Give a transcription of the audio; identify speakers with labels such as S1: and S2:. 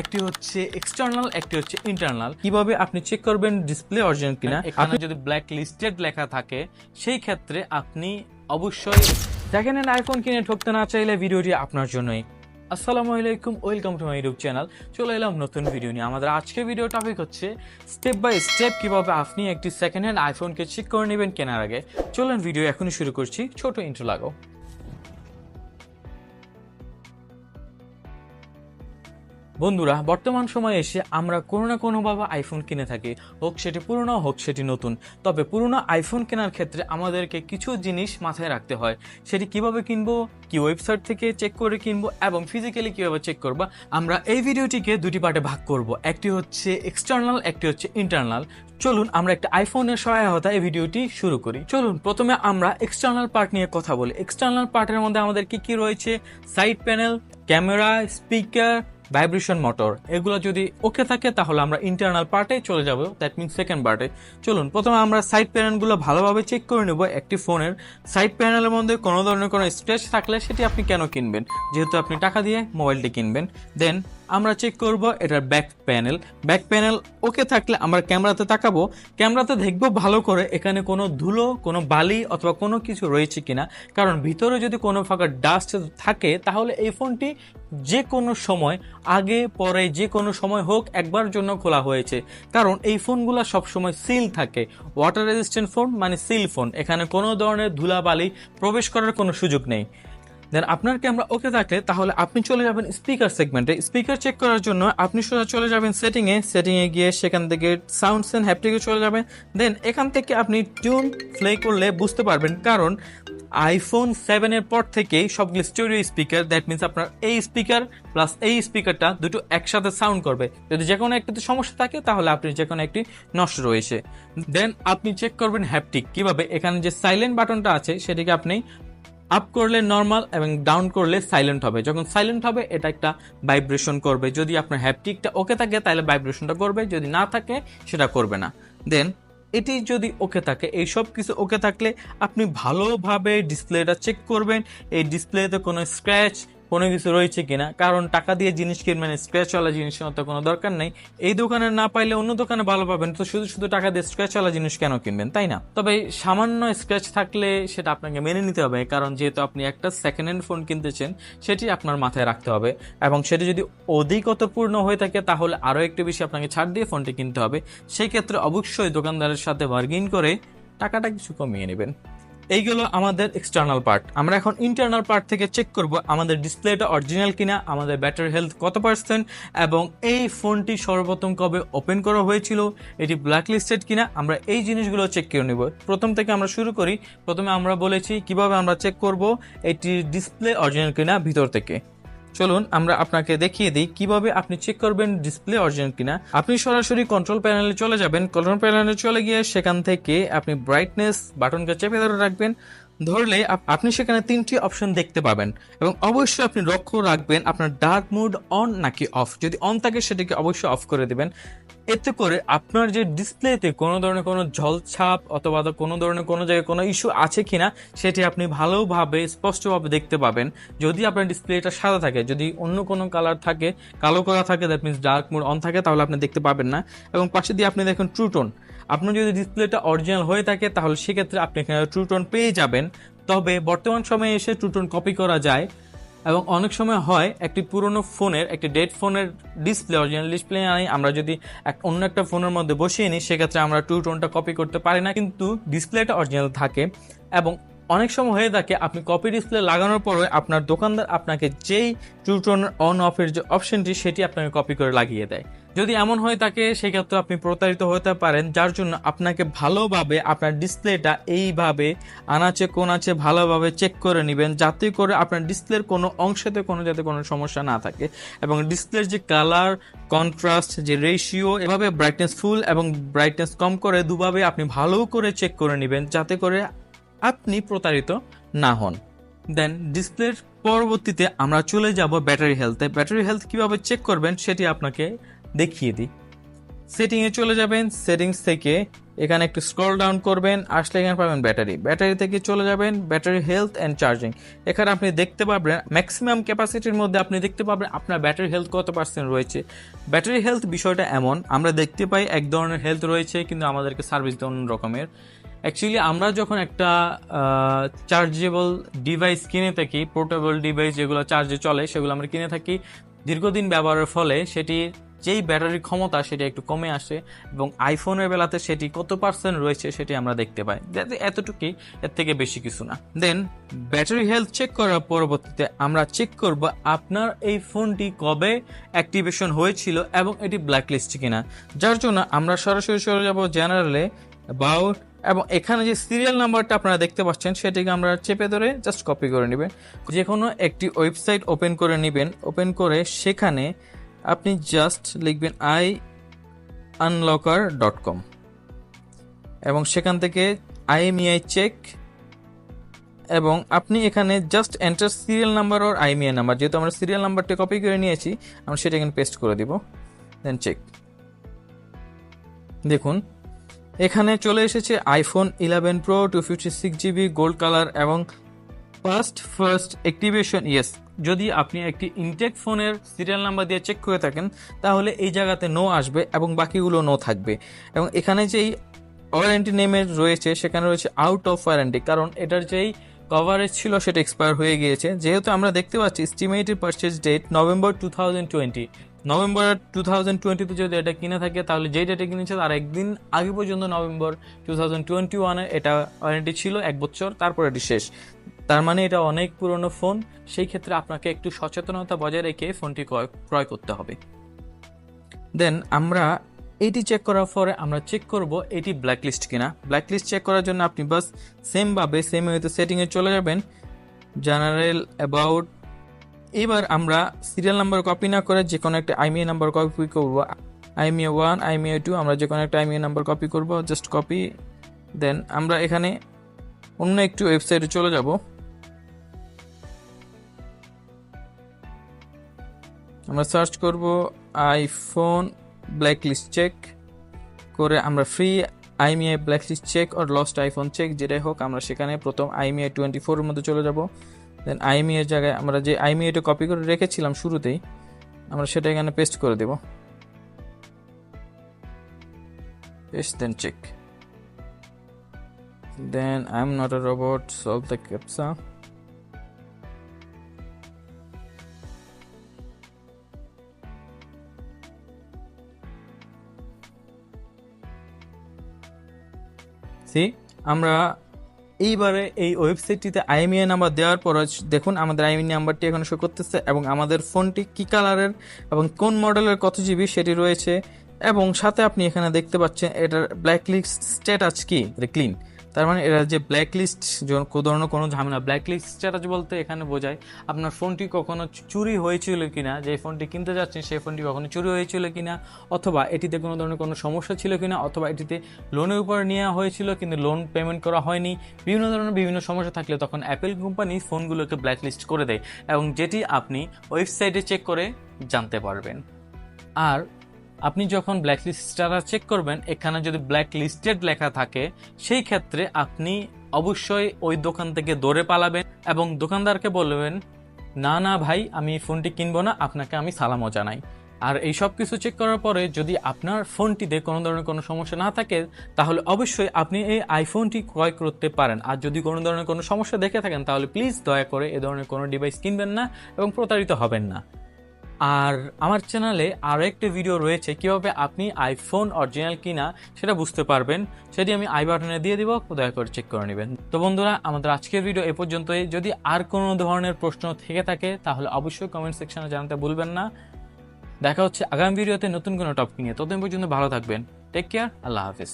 S1: একটি হচ্ছে এক্সটার্নাল একটি হচ্ছে ইন্টারনাল কীভাবে আপনি চেক করবেন ডিসপ্লে অরিজিনাল কিনা? এখানে যদি ব্ল্যাক লিস্টেড লেখা থাকে সেই ক্ষেত্রে আপনি অবশ্যই হ্যান্ড আইফোন কিনে ঠকতে না চাইলে ভিডিওটি আপনার জন্যই। আসসালামু আলাইকুম welcome to my YouTube channel চলে এলাম নতুন ভিডিও নিয়ে। আমাদের আজকের ভিডিও টপিক হচ্ছে স্টেপ বাই স্টেপ কীভাবে আপনি একটি সেকেন্ড হ্যান্ড আইফোনকে চেক করে নেবেন কেনার আগে। চলুন ভিডিও এখনই শুরু করছি। ছোট ইন্ট্রো লাগাও। বন্ধুরা, বর্তমান সময়ে এসে আমরা কোনো না কোনোভাবে আইফোন কিনে থাকি। হোক সেটি পুরনো, হোক সেটি নতুন। তবে পুরনো আইফোন কেনার ক্ষেত্রে আমাদেরকে কিছু জিনিস মাথায় রাখতে হয়। সেটি কীভাবে কিনবো, কি ওয়েবসাইট থেকে চেক করে কিনবো এবং ফিজিক্যালি কীভাবে চেক করব, আমরা এই ভিডিওটিকে দুটি পার্টে ভাগ করব। একটি হচ্ছে এক্সটার্নাল একটি হচ্ছে ইন্টারনাল চলুন আমরা একটা আইফোনের সহায়তা এই ভিডিওটি শুরু করি। চলুন, প্রথমে আমরা এক্সটার্নাল পার্ট নিয়ে কথা বলি। এক্সটার্নাল পার্টের মধ্যে আমাদের কি কি রয়েছে? Side panel camera speaker vibration motor এগুলো যদি ওকে থাকে, তাহলে আমরা ইন্টারনাল পার্টে চলে যাব। দ্যাট মিন সেকেন্ড পার্টে চলুন, প্রথমে আমরা সাইড প্যানেলগুলো ভালোভাবে চেক করে নেব একটি ফোনের সাইড প্যানেলের মধ্যে কোনো ধরনের কোনো স্ক্র্যাচ থাকলে সেটি আপনি কেন কিনবেন? যেহেতু আপনি টাকা দিয়ে মোবাইলটি কিনবেন। দেন আমরা চেক করব এটার back panel back panel okay থাকলে আমরা ক্যামেরাতে তাকাবো। ক্যামেরাতে দেখব ভালো করে এখানে কোনো ধুলো, কোনো বালি অথবা কোনো কিছু রয়েছে কিনা। কারণ ভিতরে যদি কোনো ফাঁকা ডাস্ট থাকে, তাহলে এই ফোনটি যে কোনো সময়, আগে, পরে যে কোনো সময় হোক একবার জন্য খোলা হয়েছে। কারণ এই ফোনগুলো সবসময় সিল থাকে। ওয়াটার রেজিস্ট্যান্ট ফোন মানে সিল ফোন এখানে কোনো ধরনের ধুলাবালি প্রবেশ করার কোনো সুযোগ নেই। দেন আপনার ক্যামেরা ওকে থাকলে তাহলে আপনি চলে যাবেন স্পিকার সেগমেন্টে স্পিকার চেক করার জন্য আপনি সোজা চলে যাবেন সেটিংয়ে সেটিংয়ে গিয়ে সেখান থেকে সাউন্ডস অ্যান্ড হ্যাপটিকে চলে যাবেন। দেন এখান থেকে আপনি টিউন প্লে করলে বুঝতে পারবেন কারণ আইফোন সেভেনের পর থেকেই সবগুলো স্টুডিও স্পিকার দ্যাট মিনস আপনার এই স্পিকার প্লাস এই স্পিকারটা দুটো একসাথে সাউন্ড করবে। যদি যে কোনো একটিতে সমস্যা থাকে তাহলে আপনি যে কোনো একটি নষ্ট রয়েছে। দেন আপনি চেক করবেন হ্যাপটিক কীভাবে? এখানে যে সাইলেন্ট বাটনটা আছে সেটিকে আপনি আপ করলে নর্মাল এবং ডাউন করলে সাইলেন্ট হবে। যখন সাইলেন্ট হবে, এটা একটা ভাইব্রেশন করবে। যদি আপনার হ্যাপটিকটা ওকে থাকে, তাহলে ভাইব্রেশনটা করবে। যদি না থাকে, সেটা করবে না। দেন এটি যদি ওকে থাকে, এই সব কিছু ওকে থাকলে আপনি ভালোভাবে ডিসপ্লেটা চেক করবেন। এই ডিসপ্লেতে কোনো স্ক্র্যাচ কোনো কিছু রয়েছে কিনা, কারণ টাকা দিয়ে জিনিস কিনবেন স্ক্র্যাচওয়ালা জিনিসের মতো কোনো দরকার নেই। এই দোকানে না পাইলে অন্য দোকানে ভালো পাবেন, তো শুধু শুধু টাকা দিয়ে স্ক্র্যাচওয়ালা জিনিস কেন কিনবেন, তাই না? তবে সামান্য স্ক্র্যাচ থাকলে সেটা আপনাকে মেনে নিতে হবে, কারণ যেহেতু আপনি একটা সেকেন্ড হ্যান্ড ফোন কিনতেছেন, সেটি আপনার মাথায় রাখতে হবে। এবং সেটি যদি অধিকতপূর্ণ হয়ে থাকে, তাহলে আরও একটু বেশি আপনাকে ছাড় দিয়ে ফোনটি কিনতে হবে। সেই ক্ষেত্রে অবশ্যই দোকানদারের সাথে বার্গিন করে টাকাটা কিছু কমিয়ে নেবেন। এইগুলো আমাদের এক্সটার্নাল পার্ট আমরা এখন ইন্টারনাল পার্ট থেকে চেক করব আমাদের ডিসপ্লেটা অরিজিনাল কিনা, আমাদের ব্যাটারি হেলথ কত পার্সেন্ট এবং এই ফোনটি সর্বপ্রথম কবে ওপেন করা হয়েছিল, এটি ব্ল্যাক লিস্টেড কিনা, আমরা এই জিনিসগুলো চেক করে নেব। প্রথম থেকে আমরা শুরু করি, প্রথমে আমরা বলেছি কীভাবে আমরা চেক করব এটি ডিসপ্লে অরিজিনাল কিনা ভিতর থেকে। চলুন আমরা আপনাকে দেখিয়ে দিই কীভাবে আপনি চেক করবেন ডিসপ্লে অরিজিনাল কিনা। আপনি সরাসরি কন্ট্রোল প্যানেলে চলে যাবেন। কন্ট্রোল প্যানেলে চলে গিয়ে সেখান থেকে আপনি ব্রাইটনেস বাটনকে চেপে ধরে রাখবেন। ধরলে আপ- আপনি সেখানে তিনটি অপশন দেখতে পাবেন। এবং অবশ্যই আপনি লক্ষ্য রাখবেন আপনার ডার্ক মোড অন নাকি অফ যদি অন থাকে সেটাকে অবশ্যই অফ করে দেবেন। এতে করে আপনার যে ডিসপ্লেতে কোনো ধরনের কোনো জলছাপ অথবা কোনো ধরনের কোনো জায়গায় কোনো ইস্যু আছে কি না সেটি আপনি ভালোভাবে, স্পষ্টভাবে দেখতে পাবেন। যদি আপনার ডিসপ্লেটা সাদা থাকে, যদি অন্য কোনো কালার থাকে, কালো করা থাকে that means dark mode on থাকে, তাহলে আপনি দেখতে পাবেন না। এবং পাশে দিয়ে আপনি দেখুন ট্রুটোন আপনার যদি ডিসপ্লেটা অরিজিনাল হয়ে থাকে, তাহলে সেক্ষেত্রে আপনি এখানে ট্রুটোন পেয়ে যাবেন। তবে বর্তমান সময়ে এসে ট্রুটোন কপি করা যায় এবং অনেক সময় হয় একটি পুরনো ফোনের, একটি ডেড ফোনের ডিসপ্লে অরিজিনাল ডিসপ্লে আনি। আমরা যদি এক- অন্য একটা ফোনের মধ্যে বসিয়ে নিই, সেক্ষেত্রে আমরা টু টোনটা কপি করতে পারি না। কিন্তু ডিসপ্লেটা অরিজিনাল থাকে এবং অনেক সময় হয়ে থাকে আপনি কপি ডিসপ্লে লাগানোর পরে আপনার দোকানদার আপনাকে যেই টু টোন অন অফের যে অপশনটি সেটি আপনাকে কপি করে লাগিয়ে দেয়। যদি এমন হয়ে থাকে সেক্ষেত্রে আপনি প্রতারিত হতে পারেন, যার জন্য আপনাকে ভালোভাবে আপনার ডিসপ্লেটা এইভাবে আনাচে কোনাচে ভালোভাবে চেক করে নেবেন, যাতে করে আপনার ডিসপ্লের কোনো অংশতে কোনো যাতে কোনো সমস্যা না থাকে। এবং ডিসপ্লের যে কালার কন্ট্রাস্ট যে রেশিও এভাবে ব্রাইটনেস ফুল এবং ব্রাইটনেস কম করে দুভাবে আপনি ভালো করে চেক করে নেবেন, যাতে করে আপনি প্রতারিত না হন। দেন ডিসপ্লের পরবর্তীতে আমরা চলে যাব ব্যাটারি হেলথে ব্যাটারি হেলথ কীভাবে চেক করবেন, সেটি আপনাকে দেখিয়ে দিই। সেটিংয়ে চলে যাবেন সেটিংস থেকে এখানে একটু স্ক্রল ডাউন করবেন, আসলে এখানে পাবেন ব্যাটারি ব্যাটারি থেকে চলে যাবেন ব্যাটারি হেলথ অ্যান্ড চার্জিং এখানে আপনি দেখতে পাবেন ম্যাক্সিমাম ক্যাপাসিটির মধ্যে আপনি দেখতে পাবেন আপনার ব্যাটারি হেলথ কত পার্সেন্ট রয়েছে। ব্যাটারি হেলথ বিষয়টা এমন, আমরা দেখতে পাই এক ধরনের হেলথ রয়েছে, কিন্তু আমাদেরকে সার্ভিস দেয় অন্য রকমের। অ্যাকচুয়ালি আমরা যখন একটা চার্জেবল ডিভাইস কিনে থাকি পোর্টেবল ডিভাইস যেগুলো চার্জে চলে, সেগুলো আমরা কিনে থাকি। দীর্ঘদিন ব্যবহারের ফলে সেটি যেই ব্যাটারির ক্ষমতা সেটি একটু কমে আসে এবং আইফোনের বেলাতে সেটি কত পার্সেন্ট রয়েছে সেটি আমরা দেখতে পাই। এতটুকুই এর থেকে বেশি কিছু না। দেন ব্যাটারি হেলথ চেক করার পরবর্তীতে আমরা চেক করব আপনার এই ফোনটি কবে অ্যাক্টিভেশন হয়েছিল এবং এটি ব্ল্যাকলিস্ট কিনা। যার জন্য আমরা সরাসরি চলে যাব জেনারেলে অ্যাবাউট এবং এখানে যে সিরিয়াল নাম্বারটা আপনারা দেখতে পাচ্ছেন সেটিকে আমরা চেপে ধরে জাস্ট কপি করে নেবেন। যে কোনো একটি ওয়েবসাইট ওপেন করে নেবেন। ওপেন করে সেখানে আপনি জাস্ট লিখবেন আই আনলকার ডট কম এবং সেখান থেকে আইএমইআই চেক এবং আপনি এখানে just enter serial number or IMEI number যেহেতু আমরা সিরিয়াল নাম্বারটি কপি করে নিয়েছি, আমরা সেটা এখানে পেস্ট করে দিব দেন চেক দেখুন, এখানে চলে এসেছে iPhone eleven pro two fifty six GB gold colour এবং ফার্স্ট ফার্স্ট অ্যাক্টিভেশন ইয়েস যদি আপনি একটি ইনটেক ফোনের সিরিয়াল নাম্বার দিয়ে চেক করে থাকেন, তাহলে এই জায়গাতে নো আসবে এবং বাকিগুলো নো থাকবে। এবং এখানে যেই ওয়ারেন্টি নেমের রয়েছে, সেখানে রয়েছে আউট অফ ওয়ারেন্টি কারণ এটার যেই কভারেজ ছিল, সেটা এক্সপায়ার হয়ে গিয়েছে। যেহেতু আমরা দেখতে পাচ্ছি estimated purchase date November two thousand twenty November two thousand টোয়েন্টিতে যদি এটা কিনে থাকে, তাহলে যেই ডেটে কিনেছে, তার একদিন আগে পর্যন্ত নভেম্বর টু থাউজেন্ড টোয়েন্টি ওয়ানে এটা ওয়ারেন্টি ছিল, এক বছর, তারপর এটি শেষ। তার মানে এটা অনেক পুরনো ফোন, সেই ক্ষেত্রে আপনাকে একটু সচেতনতা বজায় রেখে ফোনটি ক্রয় করতে হবে। দেন আমরা এটি চেক করার পরে আমরা চেক করব এটি ব্ল্যাকলিস্ট কিনা। ব্ল্যাকলিস্ট চেক করার জন্য আপনি বাস সেমভাবে সেম হয়তো সেটিংয়ে চলে যাবেন। জেনারেল অ্যাবাউট এবার আমরা সিরিয়াল নাম্বার কপি না করে যে কোনো একটা আইমিএ নাম্বার কপি করব। আইমিএ ওয়ান আইমিএ টু আমরা যে কোনো একটা আইমিএ নাম্বার কপি করব জাস্ট কপি দেন আমরা এখানে অন্য একটু ওয়েবসাইটে চলে যাব। আমরা সার্চ করব আইফোন ব্ল্যাকলিস্ট চেক করে আমরা ফ্রি আইমিআই ব্ল্যাকলিস্ট চেক আর লস্ট আইফোন চেক যেটাই হোক, আমরা সেখানে প্রথম আইমিআই টোয়েন্টি ফোরের মধ্যে চলে যাব। দেন আইমি এর জায়গায় আমরা যে আইমি এটা কপি করে রেখেছিলাম শুরুতেই, আমরা সেটা এখানে পেস্ট করে দেব। Paste then check then I am not a robot solve the captcha C আমরা এইবারে এই ওয়েবসাইটটিতে আইএমইআই নাম্বার দেওয়ার পর দেখুন আমাদের আইএমই নাম্বারটি এখন শো করতেছে এবং আমাদের ফোনটি কি কালারের এবং কোন মডেলের কত জিবি সেটি রয়েছে এবং সাথে আপনি এখানে দেখতে পাচ্ছেন এটার ব্ল্যাকলিস্ট স্ট্যাটাস কি? ক্লিন তার মানে এরা যে ব্ল্যাক লিস্ট ধরনের কোনো ঝামেলা ব্ল্যাক লিস্ট স্ট্যাটাস বলতে এখানে বোঝায় আপনার ফোনটি কখনো চুরি হয়েছিল কিনা, যে ফোনটি কিনতে যাচ্ছেন, সেই ফোনটি কখনো চুরি হয়েছিল কিনা, অথবা এটিতে কোনো ধরনের কোনো সমস্যা ছিল কিনা, অথবা এটিতে লোনের উপর নেওয়া হয়েছিল কিন্তু লোন পেমেন্ট করা হয়নি, বিভিন্ন ধরনের বিভিন্ন সমস্যা থাকলে তখন অ্যাপেল কোম্পানি ফোনগুলোকে ব্ল্যাক লিস্ট করে দেয় এবং যেটি আপনি ওয়েবসাইটে চেক করে জানতে পারবেন। আর আপনি যখন ব্ল্যাক লিস্টটা চেক করবেন, এখানে যদি ব্ল্যাক লিস্টেড লেখা থাকে, সেই ক্ষেত্রে আপনি অবশ্যই ওই দোকান থেকে দৌড়ে পালাবেন এবং দোকানদারকে বলবেন, না না ভাই, আমি ফোনটি কিনবো না, আপনাকে আমি সালামও জানাই। আর এই সব কিছু চেক করার পরে যদি আপনার ফোনটিতে কোনো ধরনের কোনো সমস্যা না থাকে, তাহলে অবশ্যই আপনি এই আইফোনটি ক্রয় করতে পারেন। আর যদি কোনো ধরনের কোনো সমস্যা দেখে থাকেন, তাহলে প্লিজ দয়া করে এ ধরনের কোনো ডিভাইস কিনবেন না এবং প্রতারিত হবেন না। আর আমার চ্যানেলে আরও একটি ভিডিও রয়েছে, কীভাবে আপনি আইফোন অরিজিনাল কিনা সেটা বুঝতে পারবেন। সেটি আমি আই বাটনে দিয়ে দিব, দয়া করে চেক করে নেবেন। তো বন্ধুরা, আমাদের আজকের ভিডিও এ পর্যন্তই। যদি আর কোনো ধরনের প্রশ্ন থেকে থাকে, তাহলে অবশ্যই কমেন্ট সেকশনে জানাতে ভুলবেন না। দেখা হচ্ছে আগামী ভিডিওতে নতুন কোনো টপিক নিয়ে। ততদিন পর্যন্ত ভালো থাকবেন। টেক কেয়ার আল্লাহ হাফিজ।